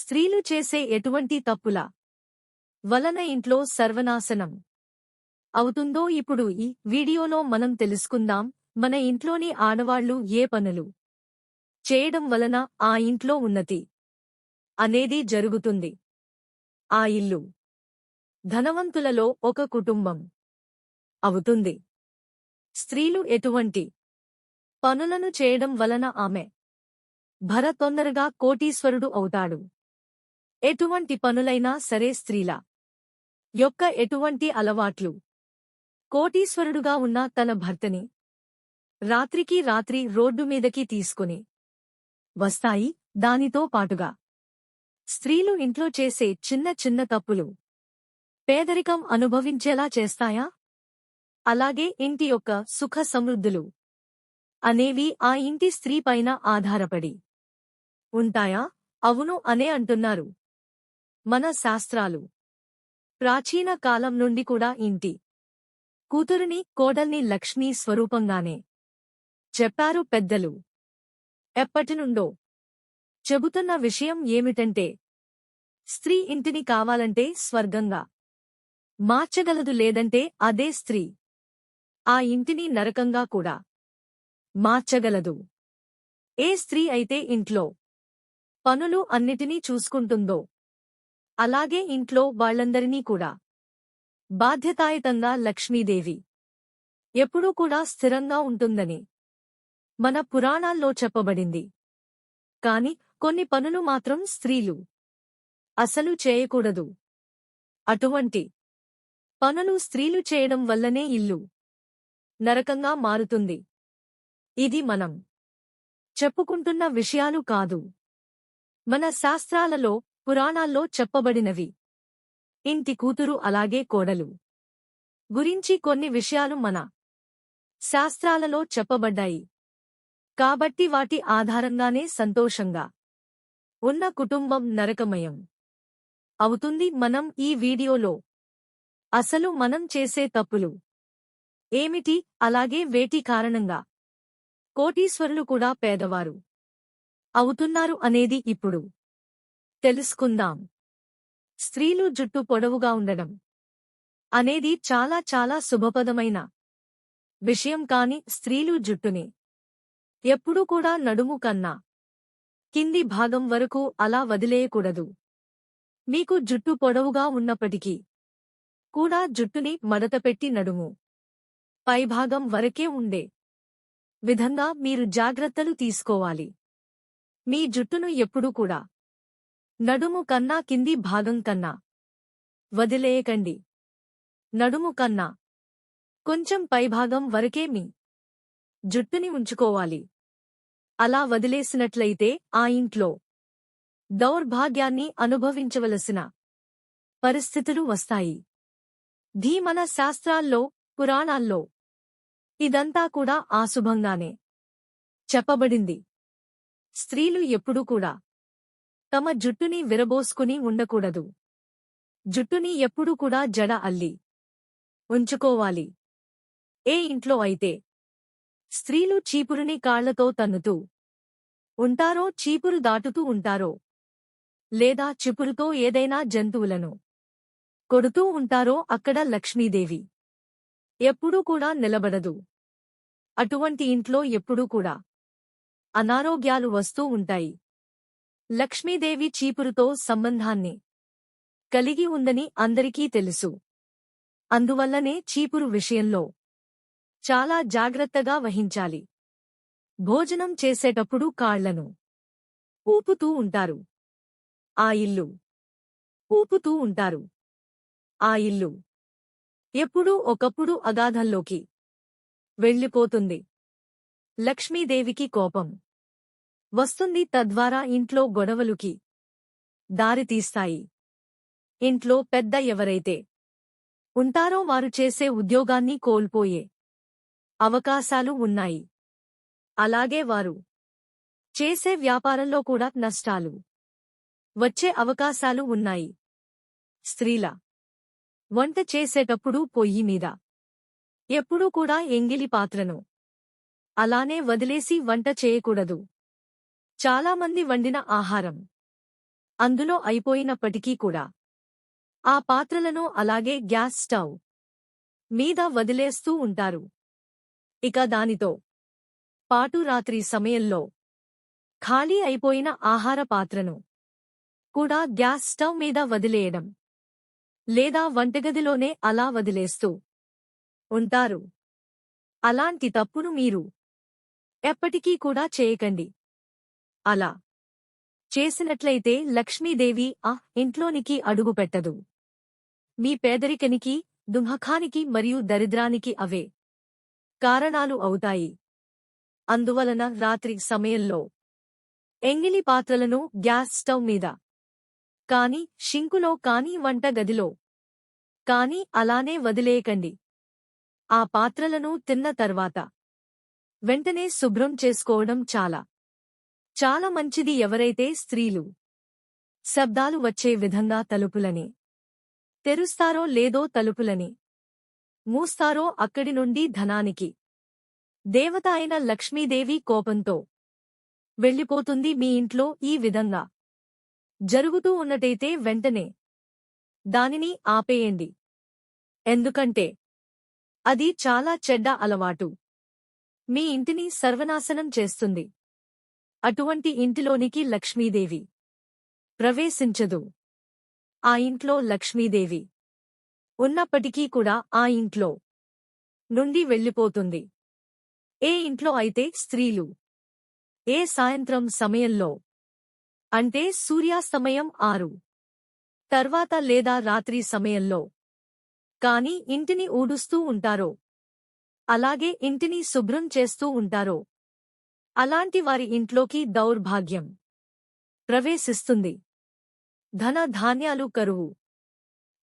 స్త్రీలు చేసే ఎటువంటి తప్పుల వలన ఇంట్లో సర్వనాశనం అవుతుందో ఇప్పుడు ఈ వీడియోలో మనం తెలుసుకుందాం. మన ఇంట్లోని ఆడవాళ్ళు ఏ పనులు చేయడం వలన ఆ ఇంట్లో ఉన్నతి అనేది జరుగుతుంది. ఆ ఇల్లు ధనవంతులలో ఒక కుటుంబం అవుతుంది. స్త్రీలు ఎటువంటి పనులను చేయడం వలన ఆమె భర తొందరగా కోటీశ్వరుడు అవుతాడు. ఎటువంటి పనులైనా సరే స్త్రీల యొక్క ఎటువంటి అలవాట్లు? కోటీశ్వరుడుగా ఉన్న తన భర్తని రాత్రికి రాత్రి రోడ్డు మీదకి తీసుకుని వస్తాయి. దానితో పాటుగా స్త్రీలు ఇంట్లో చేసే చిన్న చిన్న తప్పులు పేదరికం అనుభవించేలా చేస్తాయా? అలాగే ఇంటి యొక్క సుఖ సమృద్ధులు అనేవి ఆ ఇంటి స్త్రీ పైన ఆధారపడి ఉంటాయా? అవును అనే అంటున్నారు. మన శాస్త్రాలు. ప్రాచీన కాలం నుండి కూడా ఇంటి. కూతురిని కోడల్ని లక్ష్మీ స్వరూపంగానే. చెప్పారు పెద్దలు. ఎప్పటినుండో చెబుతున్న విషయం ఏమిటంటే. స్త్రీ ఇంటిని కావాలంటే స్వర్గంగా. మార్చగలదు లేదంటే అదే స్త్రీ. ఆ ఇంటిని నరకంగా కూడా. మార్చగలదు. ఏ స్త్రీ అయితే ఇంట్లో. పనులు అన్నిటినీ చూసుకుంటుందో. అలాగే ఇంట్లో వాళ్ళందరినీ కూడా. బాధ్యతాయుతంగా లక్ష్మీదేవి. ఎప్పుడూ కూడా స్థిరంగా ఉంటుందని. మన పురాణాల్లో చెప్పబడింది. కాని కొన్ని పనులు మాత్రం స్త్రీలు. అసలు చేయకూడదు. అటువంటి పనులు స్త్రీలు చేయడం వల్లనే ఇల్లు నరకంగా మారుతుంది. ఇది మనం చెప్పుకుంటున్న విషయాలు కాదు. మన శాస్త్రాలలో పురాణాల్లో చెప్పబడినవి. ఇంటి కూతురు అలాగే కోడలు. గురించి కొన్ని విషయాలు మన శాస్త్రాలలో చెప్పబడ్డాయి. కాబట్టి వాటి ఆధారంగానే సంతోషంగా ఉన్న కుటుంబం నరకమయం. అవుతుంది మనం ఈ వీడియోలో. అసలు మనం చేసే తప్పులు. ఏమిటి? అలాగే వేటి కారణంగా? కోటీశ్వరులు కూడా పేదవారు. అవుతున్నారు అనేది ఇప్పుడు. తెలుసుకుందాం. స్త్రీలు జుట్టు పొడవుగా ఉండడం అనేది చాలా చాలా శుభపదమైన విషయం కాని స్త్రీలు జుట్టుని ఎప్పుడూ కూడా నడుము కన్నా కింది భాగం వరకు అలా వదిలేయకూడదు. మీకు జుట్టు పొడవుగా ఉన్నప్పటికీ కూడా జుట్టుని మడతపెట్టి నడుము పైభాగం వరకే ఉండే విధంగా మీరు జాగ్రత్తలు తీసుకోవాలి. మీ జుట్టును ఎప్పుడూ కూడా నడుము కన్నా కింది భాగం కన్నా. వదిలేయకండి. నడుము కన్నా. కొంచెం పైభాగం వరకే మీ జుట్టుని ఉంచుకోవాలి. అలా వదిలేసినట్లయితే ఆ ఇంట్లో దౌర్భాగ్యాన్ని అనుభవించవలసిన పరిస్థితులు వస్తాయి. ధీమన శాస్త్రాల్లో పురాణాల్లో ఇదంతా కూడా ఆశుభంగానే చెప్పబడింది. స్త్రీలు ఎప్పుడూ కూడా తమ జుట్టుని విరబోసుకుని ఉండకూడదు. జుట్టుని ఎప్పుడూ కూడా జడ అల్లి ఉంచుకోవాలి. ఏ ఇంట్లో అయితే స్త్రీలు చీపురుని కాళ్ళతో తన్నుతూ ఉంటారో చీపురు దాటుతూ ఉంటారో లేదా చిపురుతో ఏదైనా జంతువులను కొడుతూ ఉంటారో అక్కడ లక్ష్మీదేవి ఎప్పుడూ కూడా నిలబడదు. అటువంటి ఇంట్లో ఎప్పుడూ కూడా అనారోగ్యాలు వస్తూ ఉంటాయి. లక్ష్మీదేవి చీపురుతో సంబంధాన్ని కలిగి ఉందని అందరికీ తెలుసు. అందువల్లనే చీపురు విషయంలో చాలా జాగ్రత్తగా వహించాలి. భోజనం చేసేటప్పుడు కాళ్ళను ఊపుతూ ఉంటారు. ఆ ఇల్లు ఊపుతూ ఉంటారు. ఆ ఇల్లు ఎప్పుడూ ఒకప్పుడు అగాధంలోకి వెళ్ళిపోతుంది. లక్ష్మీదేవికి కోపం వస్తుంది తద్వారా ఇంట్లో గొడవలుకి దారితీస్తాయి ఇంట్లో పెద్ద ఎవరైతే ఉంటారో వారు చేసే ఉద్యోగాన్ని కోల్పోయే అవకాశాలు ఉన్నాయి. అలాగే వారు చేసే వ్యాపారంలో కూడా నష్టాలు వచ్చే అవకాశాలు ఉన్నాయి. స్త్రీల వంట చేసేటప్పుడు పొయ్యి మీద ఎప్పుడూ కూడా ఎంగిలి పాత్రను అలానే వదిలేసి వంట చేయకూడదు. చాలామంది వండిన ఆహారం. అందులో అయిపోయినప్పటికీ కూడా. ఆ పాత్రలను అలాగే గ్యాస్ స్టవ్ మీద వదిలేస్తూ ఉంటారు. ఇక దానితో పాటు రాత్రి సమయంలో ఖాళీ అయిపోయిన ఆహార పాత్రను కూడా గ్యాస్ స్టవ్ మీద వదిలేయడం. లేదా వంటగదిలోనే అలా వదిలేస్తూ ఉంటారు. అలాంటి తప్పును మీరు ఎప్పటికీ కూడా చేయకండి. అలా. చేసినట్లయితే లక్ష్మీదేవి ఆ ఇంట్లోనికి అడుగుపెట్టదు మీ పేదరికనికి దుంహకానికి మరియు దరిద్రానికి అవే కారణాలు అవుతాయి. అందువలన రాత్రి సమయంలో ఎంగిలి పాత్రలను గ్యాస్ స్టవ్ మీద కాని షింకులో కాని వంట గదిలో కాని అలానే వదిలేయకండి. ఆ పాత్రలను తిన్న తర్వాత వెంటనే శుభ్రం చేసుకోవడం చాలా చాలా మంచిది ఎవరైతే స్త్రీలు శబ్దాలు వచ్చే విధంగా తలుపులని తెరుస్తారో లేదో తలుపులని మూస్తారో అక్కడి నుండి ధనానికి. దేవత అయిన లక్ష్మీదేవి కోపంతో వెళ్ళిపోతుంది మీ ఇంట్లో ఈ విధంగా. జరుగుతూ ఉన్నటైతే వెంటనే దానిని ఆపేయండి. ఎందుకంటే అది చాలా చెడ్డ అలవాటు. మీ ఇంటిని సర్వనాశనం చేస్తుంది. అటువంటి ఇంటిలోనికి లక్ష్మీదేవి ప్రవేశించదు. ఆ ఇంట్లో లక్ష్మీదేవి ఉన్నప్పటికీ కూడా ఆ ఇంట్లో నుండి వెళ్ళిపోతుంది. ఏ ఇంట్లో అయితే స్త్రీలు ఏ సాయంత్రం సమయంలో అంటే సూర్యాస్తమయం ఆరు తర్వాత లేదా రాత్రి సమయంలో కాని ఇంటిని ఊడుస్తూ ఉంటారో అలాగే ఇంటిని శుభ్రం చేస్తూ ఉంటారో అలాంటి వారి ఇంట్లోకి దౌర్భాగ్యం ప్రవేశిస్తుంది. ధన ధాన్యాలు కరువు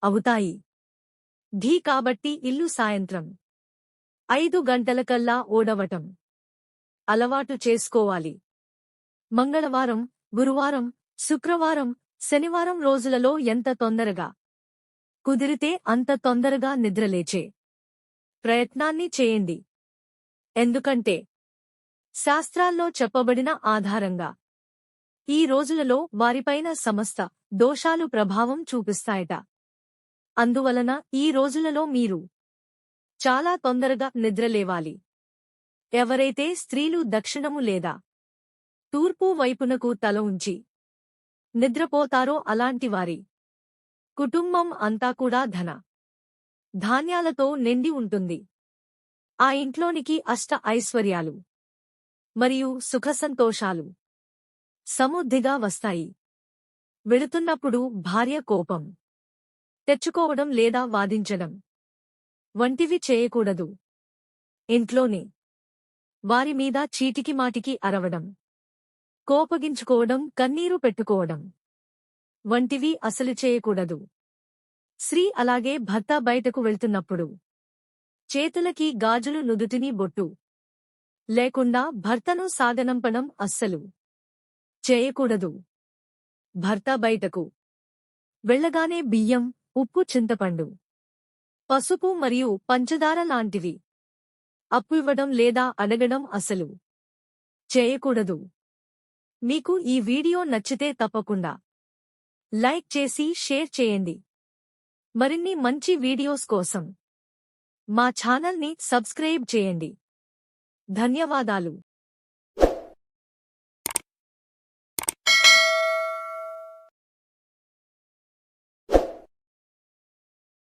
అవుతాయి. ఢీ కాబట్టి ఇల్లు సాయంత్రం. ఐదు గంటలకల్లా ఓడవటం. అలవాటు చేసుకోవాలి. మంగళవారం గురువారం శుక్రవారం శనివారం రోజులలో ఎంత తొందరగా? కుదిరితే అంత తొందరగా నిద్రలేచే ప్రయత్నాన్ని చేయండి. ఎందుకంటే శాస్త్రాల్లో చెప్పబడిన ఆధారంగా. ఈ రోజులలో వారిపైన సమస్త దోషాలు ప్రభావం చూపిస్తాయట. అందువలన ఈ రోజులలో మీరు చాలా తొందరగా నిద్రలేవాలి. ఎవరైతే స్త్రీలు దక్షిణము లేదా తూర్పు వైపునకు తల ఉంచి నిద్రపోతారో అలాంటివారి కుటుంబం అంతా కూడా ధన ధాన్యాలతో నిండి ఉంటుంది. ఆ ఇంట్లోనికి అష్ట ఐశ్వర్యాలు. మరియు సుఖసంతోషాలు సమృద్ధిగా వస్తాయి. వెళుతున్నప్పుడు భార్య కోపం తెచ్చుకోవడం లేదా వాదించడం వంటివి చేయకూడదు. ఇంట్లోనే వారి మీద చీటికి మాటికి అరవడం కోపగించుకోవడం కన్నీరు పెట్టుకోవడం వంటివి అసలు చేయకూడదు. స్త్రీ అలాగే భర్త బయటకు వెళ్తున్నప్పుడు చేతులకి గాజులు నుదుటిని బొట్టు లేకుండా భర్తను సాగనంపడం అస్సలు చేయకూడదు. భర్త బయటకు వెళ్ళగానే బియ్యం ఉప్పు చింతపండు పసుపు మరియు పంచదార లాంటివి అప్పు ఇవ్వడం లేదా అడగడం అసలు చేయకూడదు. మీకు ఈ వీడియో నచ్చితే తప్పకుండా లైక్ చేసి షేర్ చేయండి. మరిన్ని మంచి వీడియోస్ కోసం మా ఛానల్ని సబ్స్క్రైబ్ చేయండి. ధన్యవాదాలు.